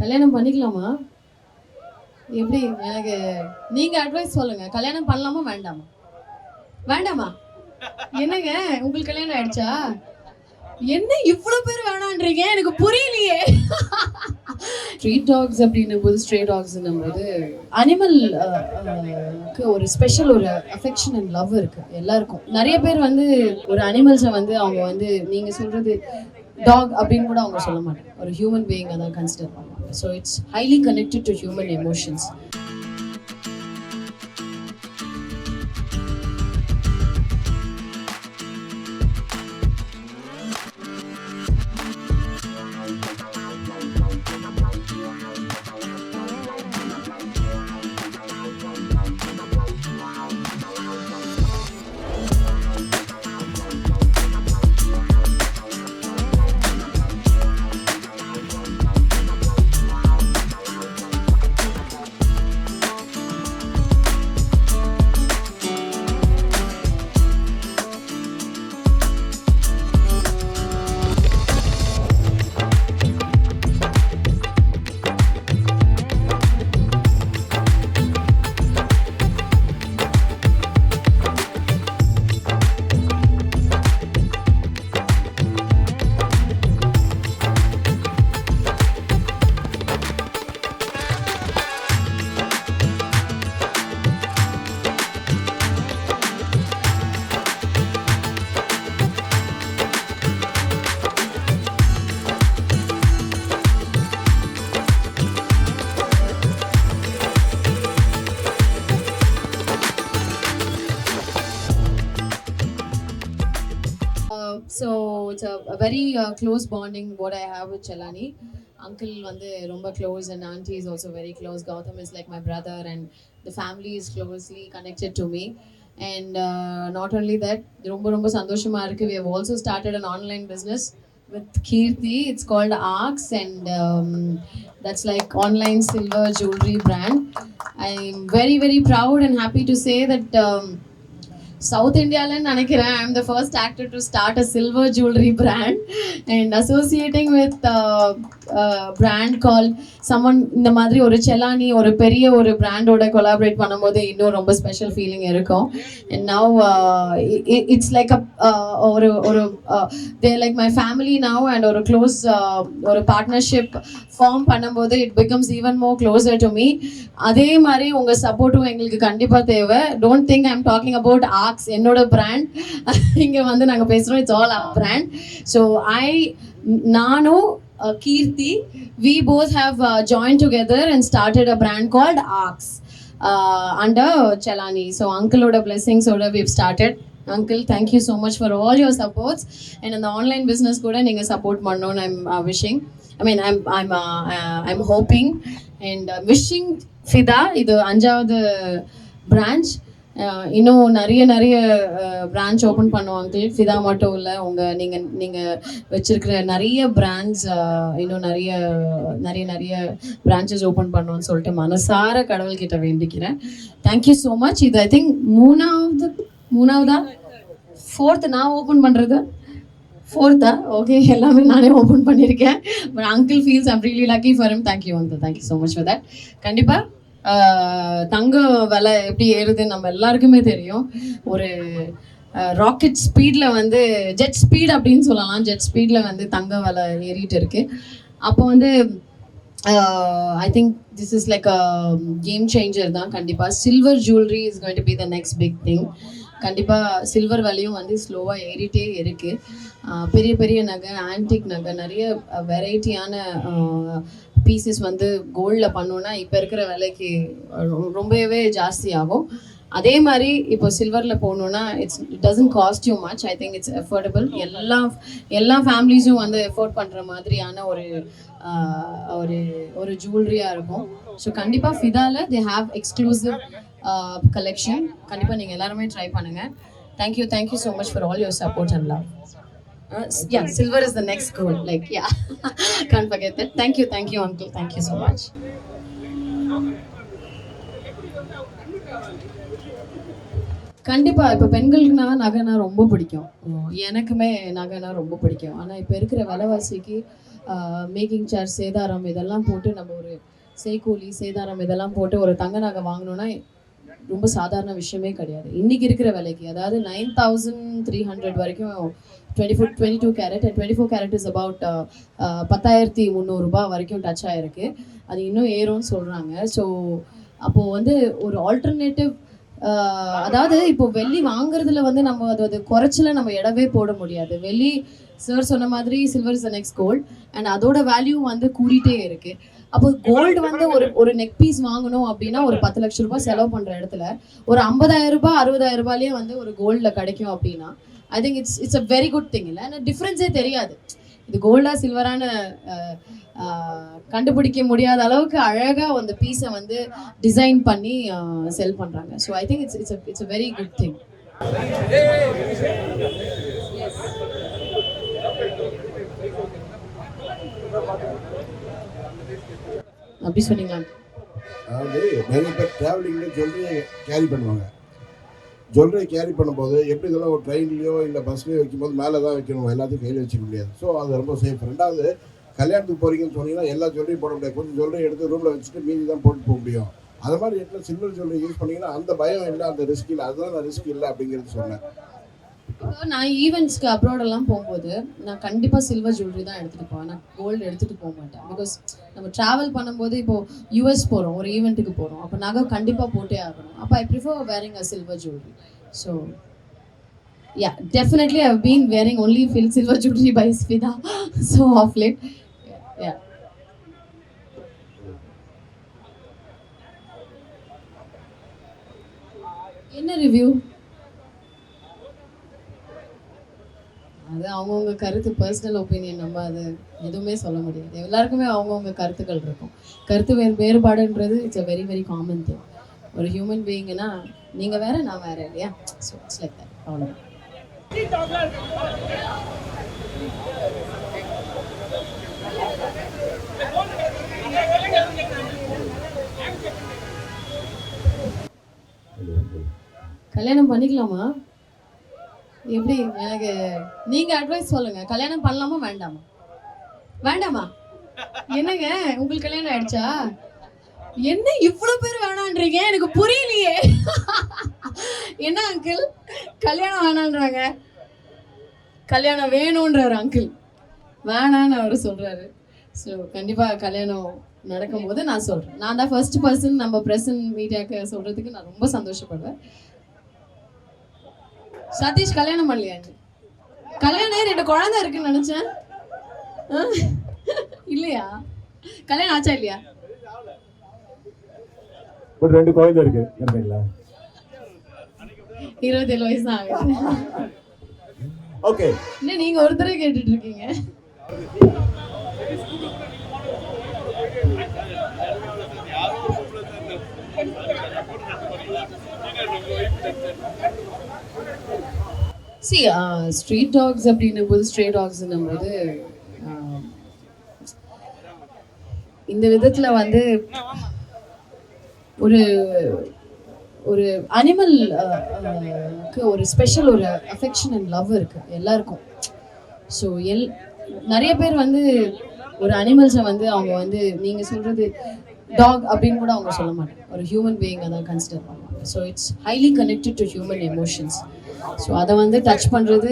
கல்யாணம் பண்ணிக்கலாமா? எப்படி எனக்கு நீங்க அட்வைஸ் சொல்லுங்க. கல்யாணம் பண்ணலாமா வேண்டாமா? வேண்டாமா? என்னங்க உங்களுக்கு கல்யாணம் ஆயிடுச்சா? என்ன இவ்வளவு பேர் வேணான்றீங்க? எனக்கு புரியலையே. ஸ்ட்ரீட் டாக்ஸ் அப்படின்னும் போது ஸ்ட்ரீட் டாக்ஸ்னும் போது அனிமல் ஒரு ஸ்பெஷல் ஒரு அஃபெக்ஷன் அண்ட் லவ் இருக்கு எல்லாருக்கும். நிறைய பேர் வந்து ஒரு அனிமல்ஸை வந்து அவங்க வந்து நீங்க சொல்றது டாக் அப்படின்னு கூட அவங்க சொல்ல மாட்டாங்க. ஒரு ஹியூமன் பீயிங் அதான் கன்சிடர் பண்ணுவாங்க. So it's highly connected to human emotions so it's a, a very uh, close bonding what I have with Chelani. Uncle வந்து ரொம்ப close and auntie is also very close. Gautam is like my brother and the family is closely connected to me. And uh, not only that, ரொம்ப ரொம்ப சந்தோஷமா இருக்கு. We have also started an online business with Kirti. It's called Arcs and um, that's like online silver jewelry brand. I'm very very proud and happy to say that um, south இந்தியாலன்னு நினைக்கிறேன். I am the first actor to start a silver jewellery brand and associating with brand call summon இந்த மாதிரி ஒரு செலானி ஒரு பெரிய ஒரு பிராண்டோட collaborate பண்ணும்போது இன்னும் ரொம்ப ஸ்பெஷல் ஃபீலிங் இருக்கும். And now it's like a ஒரு ஒரு they like my family now and ஒரு க்ளோஸ் uh, ஒரு பார்ட்னர்ஷிப் ஃபார்ம் பண்ணும்போது it becomes even more closer to me அதே மாதிரி உங்கள் சப்போர்ட்டும் எங்களுக்கு கண்டிப்பாக தேவை. Don't think I'm talking about Aux என்னோட பிராண்ட் இங்கே வந்து நாங்கள் பேசுகிறோம் it's all up brand so I நானும் uh, Keerthi we both have join together and started a brand called Aux under Chalani so அங்கிளோட பிளெஸிங்ஸோட we've started. Uncle thank you so much for all your supports and அந்த online business கூட நீங்கள் support பண்ணணும்னு I'm wishing I mean I'm I'm I'm hoping and wishing ஃபிதா இது அஞ்சாவது branch இன்னும் நிறைய நிறைய பிரான்ச் ஓப்பன் பண்ணுவோம் அங்கிள் ஃபிதா மட்டும் இல்லை உங்கள் நீங்கள் நீங்கள் வச்சுருக்கிற நிறைய பிராண்ட்ஸ் இன்னும் நிறைய நிறைய நிறைய பிரான்ச்சஸ் ஓப்பன் பண்ணுவோம்னு சொல்லிட்டு மனசார கடவுள்கிட்ட வேண்டிக்கிறேன். தேங்க்யூ ஸோ மச் இது ஐ திங்க் மூணாவது மூணாவதா? ஃபோர்த் நான் ஓப்பன் பண்ணுறது ஃபோர்த்தா ஓகே எல்லாமே நானே ஓப்பன் பண்ணியிருக்கேன் but uncle feels I'm really lucky for him thank you uncle thank you so much for that கண்டிப்பாக தங்க விலை எப்படி ஏறுதுன்னு நம்ம எல்லாருக்குமே தெரியும். ஒரு ராக்கெட் ஸ்பீடில் வந்து ஜெட் ஸ்பீட் அப்படின்னு சொல்லலாம். ஜெட் ஸ்பீடில் வந்து தங்க விலை ஏறிட்டு இருக்கு. அப்போ வந்து I think this is like a game changer தான் கண்டிப்பாக silver jewellery is going to be the next big thing கண்டிப்பாக சில்வர் விலையும் வந்து ஸ்லோவாக ஏறிட்டே இருக்குது பெரிய பெரிய நகை ஆன்டிக் நகை நிறைய வெரைட்டியான பீசஸ் வந்து கோல்டில் பண்ணோன்னா இப்போ இருக்கிற விலைக்கு ரொம்பவே ஜாஸ்தி ஆகும் அதே மாதிரி இப்போ சில்வரில் போகணுன்னா it's it doesn't cost you much I think it's affordable எல்லா எல்லா ஃபேமிலிஸும் வந்து எஃபோர்ட் பண்ணுற மாதிரியான ஒரு ஒரு ஒரு ஜுவல்லரியாக இருக்கும். ஸோ கண்டிப்பாக ஃபிதாவில் தே ஹாவ் எக்ஸ்க்ளூசிவ் கலெக்ஷன் கண்டிப்பாக நீங்கள் எல்லாருமே ட்ரை பண்ணுங்கள் thank you thank you so much for all your support and love Uh, yeah silver is the next goal like yeah. Can't forget that thank you thank you uncle. Thank you so much. கண்டிப்பா இப்போ பெண்களுக்குனா நகைனா ரொம்ப பிடிக்கும். எனக்குமே நகைனா ரொம்ப பிடிக்கும். ஆனா இப்போ இருக்கிற விலைவாசிக்கு மேக்கிங் சார்ஜ் சேதாரம் இதெல்லாம் போட்டு நம்ம ஒரு செய்கூலி சேதாரம் இதெல்லாம் போட்டு ஒரு தங்க நகை வாங்கணும்னா ரொம்ப சாதாரண விஷயமே கிடையாது. இன்னைக்கு இருக்கிற விலைக்கு. அதாவது நைன் தௌசண்ட் த்ரீ ஹண்ட்ரட் வரைக்கும் twenty four twenty two carat and twenty four carat is about பத்தாயிரத்தி முந்நூறுரூபா வரைக்கும் டச் ஆகிருக்கு அது இன்னும் ஏறும்னு சொல்கிறாங்க ஸோ அப்போது வந்து ஒரு ஆல்டர்னேட்டிவ் uh, அதாவது இப்போ வெள்ளி வாங்குறதுல வந்து நம்ம அது அது குறைச்சல நம்ம இடவே போட முடியாது. வெள்ளி சார் சொன்ன மாதிரி silver is next gold and அதோட வேல்யூ வந்து கூடிட்டே இருக்கு. அப்போ கோல்டு வந்து ஒரு ஒரு நெக் பீஸ் வாங்கணும் அப்படின்னா ஒரு பத்து லட்ச ரூபாய் செலவு பண்ற இடத்துல ஒரு ஐம்பதாயிரம் ரூபாய் அறுபதாயிரம் ரூபாயிலேயே வந்து ஒரு கோல்டில் கிடைக்கும் அப்படின்னா I think it's it's a very good thing இல்லை? ஆனால் டிஃப்ரென்ஸே தெரியாது. இது கோல்டா சில்வரான கண்டுபிடிக்க முடியாத அளவுக்கு அழகாக அந்த பீஸை வந்து டிசைன் பண்ணி செல் பண்ணுறாங்க so I think it's it's it's a very good thing அப்படி சொன்னீங்களா? அதாவது நிறைய பேர் ட்ராவலிங்கில் சொல்லி கேரி பண்ணுவாங்க. ஜுவல்லரி கேரி பண்ணும்போது எப்படி இதெல்லாம் ஒரு ட்ரெயின்லையோ இல்லை பஸ்லையோ வைக்கும்போது மேலே தான் வைக்கணும் எல்லாத்தையும் கையில் வச்சுக்க முடியாது. ஸோ அது ரொம்ப சேஃப் ரெண்டாவது கல்யாணத்துக்கு போகிறீங்கன்னு சொன்னீங்கன்னா எல்லா ஜுவல்லரியும் போட முடியாது. கொஞ்சம் ஜுவல்லரி எடுத்து ரூமில் வச்சுட்டு மீதி தான் போட்டு போக முடியும். அது மாதிரி எட்டில் சில்வர் ஜுவல்லரி யூஸ் பண்ணிங்கன்னா அந்த பயம் இல்லை அந்த ரிஸ்க் இல்லை. அதுதான் நான் ரிஸ்க் இல்லை அப்படிங்கிறது சொன்னேன். நான் ஈவெண்ட்ஸ்க்கு அப்ராட் எல்லாம் போகும்போது நான் கண்டிப்பாக சில்வர் ஜுவல்லரி தான் எடுத்துகிட்டு போவேன் நான் கோல்டு எடுத்துகிட்டு போக மாட்டேன் பிகாஸ் நம்ம ட்ராவல் பண்ணும்போது இப்போ யூஎஸ் போகிறோம் ஒரு ஈவெண்ட்டுக்கு போகிறோம் அப்போ நகை கண்டிப்பாக போட்டே ஆகணும் அப்போ I prefer wearing a silver jewellery so yeah definitely I been wearing only fill silver jewellery by Spitha so of late yeah என்ன ரிவ்யூ அது அவங்கவுங்க கருத்து பர்சனல் ஒப்பீனியன் நம்ம அது எதுவுமே சொல்ல முடியாது. எல்லாருக்குமே அவங்கவுங்க கருத்துக்கள் இருக்கும். கருத்து வேறு வேறுபாடுன்றது it's a very very common thing ஒரு ஹியூமன் பீயிங்னா நீங்கள் வேற நான் வேற இல்லையா? ஸோ இட்ஸ் லைக் தட் அவ்வளோதான் கல்யாணம் பண்ணிக்கலாமா? எப்படி எனக்கு நீங்க அட்வைஸ் சொல்லுங்க. கல்யாணம் பண்ணலாமா வேண்டாமா? வேண்டாமா? என்னங்க உங்களுக்கு கல்யாணம் ஆயிடுச்சா? என்ன இவ்வளவு பேர் வேணான்றீங்க? எனக்கு புரியலையே. என்ன அங்கிள் கல்யாணம் வேணான்றாங்க. கல்யாணம் வேணும்ன்றாரு அங்கிள் வேணான்னு அவர் சொல்றாரு. ஸோ கண்டிப்பா கல்யாணம் நடக்கும்போது நான் சொல்றேன். நான் தான் ஃபர்ஸ்ட் பர்சன் நம்ம பிரசன்ட் மீடியாவுக்கு சொல்றதுக்கு நான் ரொம்ப சந்தோஷப்படுவேன். சதீஷ் கல்யாணம் பண்ணலையா நீ? கல்யாணம் ரெண்டு குழந்தை இருக்குன்னு நினைச்சேன்? இல்லையா? கல்யாணம் ஆச்சா இல்லையா? ஒரு ரெண்டு குழந்தை இருக்கு கரெக்டுங்களா இருபத்தேழு வயசு தான் ஆகுது ஓகே. என்ன நீங்க ஒருத்தரே கேட்டுட்டு இருக்கீங்க சி ஸ்ட்ரீட் uh, டாக்ஸ் அப்படின்னும் போது ஸ்ட்ரே டாக்ஸ்ன்னும் போது um, இந்த விதத்தில் வந்து ஒரு ஒரு அனிமல் uh, uh, ஒரு ஸ்பெஷல் ஒரு அஃபெக்ஷன் அண்ட் லவ் இருக்கு எல்லாருக்கும். ஸோ எல் நிறைய பேர் வந்து ஒரு அனிமல்ஸை வந்து அவங்க வந்து நீங்கள் சொல்கிறது டாக் அப்படின்னு கூட அவங்க சொல்ல மாட்டாங்க. ஒரு ஹியூமன் பீயிங்கை தான் கன்சிடர் பண்ணுவாங்க. So it's highly connected to human emotions so அதை வந்து டச் பண்ணுறது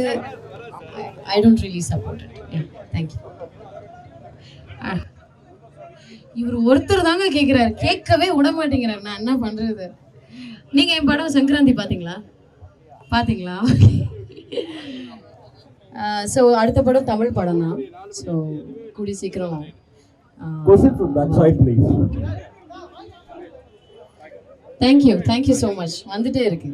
I don't really support it thank you இவர் ஒருத்தர் தாங்க கேட்குறாரு கேட்கவே விட மாட்டேங்கிறாரு. நான் என்ன பண்ணுறது நீங்கள் என் படம் சங்கராந்தி பார்த்தீங்களா பார்த்தீங்களா ஸோ அடுத்த படம் தமிழ் படம் தான். ஸோ கூடி சீக்கிரம் தேங்க்யூ தேங்க்யூ ஸோ மச் வந்துட்டே இருக்கு.